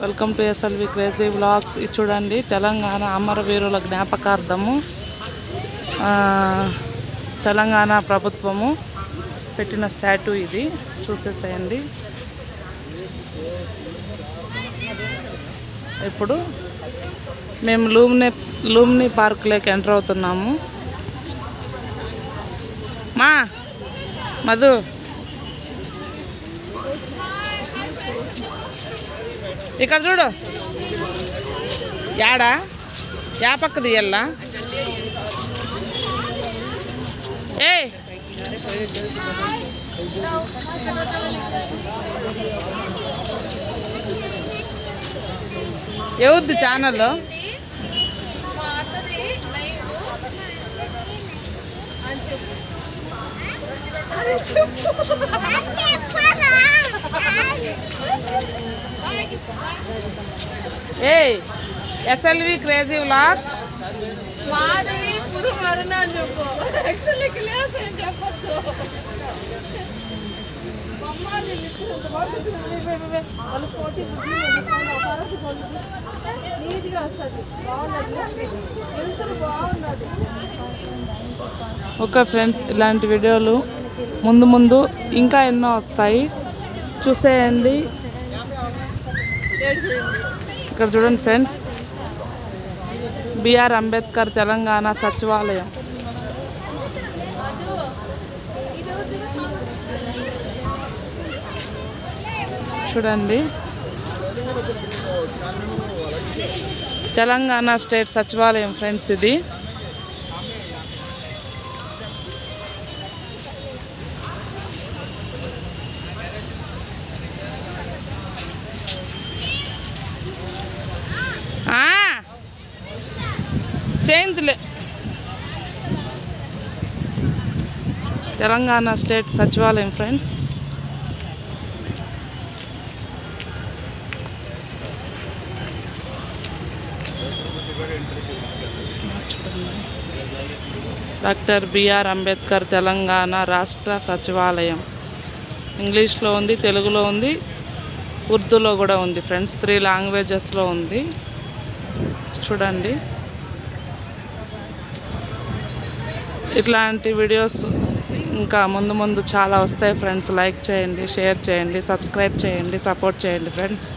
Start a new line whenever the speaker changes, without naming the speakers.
Welcome to SLV crazy blogs ఇది చూడండి తెలంగాణ అమరవీరుల జ్ఞాపకార్థము. తెలంగాణ ప్రభుత్వము పెట్టిన స్టాట్యూ ఇది. చూసేసేయండి. ఇప్పుడు మేము లూమ్ని లూమ్ని పార్క్లోకి ఎంటర్ అవుతున్నాము. మా మధు. ఇక్కడ చూడు. యాడా? యా పక్క తీయల్లా ఏ ఏవుద్ది ఛానల్లో
అని చెప్పు.
ఏ ఎస్ఎల్వి క్రేజీ వ్లాగ్స్
మాధవి పురు చెప్పు. ఎక్సెల్ క్లాస్ అని చెప్పొద్దు. బొమ్మలు ఇస్తున్నంత బాగుంటుంది వాళ్ళు పోటీ నీట్గా వస్తుంది. బాగున్నది వెళ్తురు బాగున్నది
ఓకే ఫ్రెండ్స్ ఇలాంటి వీడియోలు ముందు ముందు ఇంకా ఎన్నో వస్తాయి. చూసేయండి. ఇక్కడ చూడండి ఫ్రెండ్స్. బిఆర్ అంబేద్కర్ తెలంగాణ సచివాలయం. చూడండి. తెలంగాణ స్టేట్ సచివాలయం ఫ్రెండ్స్ ఇది. చేంజ్లే. తెలంగాణ స్టేట్ సచివాలయం friends. Doctor B R Ambedkar Telangana రాష్ట్ర సచివాలయం. ఇంగ్లీష్లో ఉంది తెలుగులో ఉంది ఉర్దూలో కూడా ఉంది ఫ్రెండ్స్ త్రీ లాంగ్వేజెస్లో ఉంది. చూడండి. ఇట్లాంటి వీడియోస్ ఇంకా ముందు ముందు చాలా వస్తాయి ఫ్రెండ్స్. లైక్ చేయండి షేర్ చేయండి సబ్స్క్రైబ్ చేయండి సపోర్ట్ చేయండి ఫ్రెండ్స్.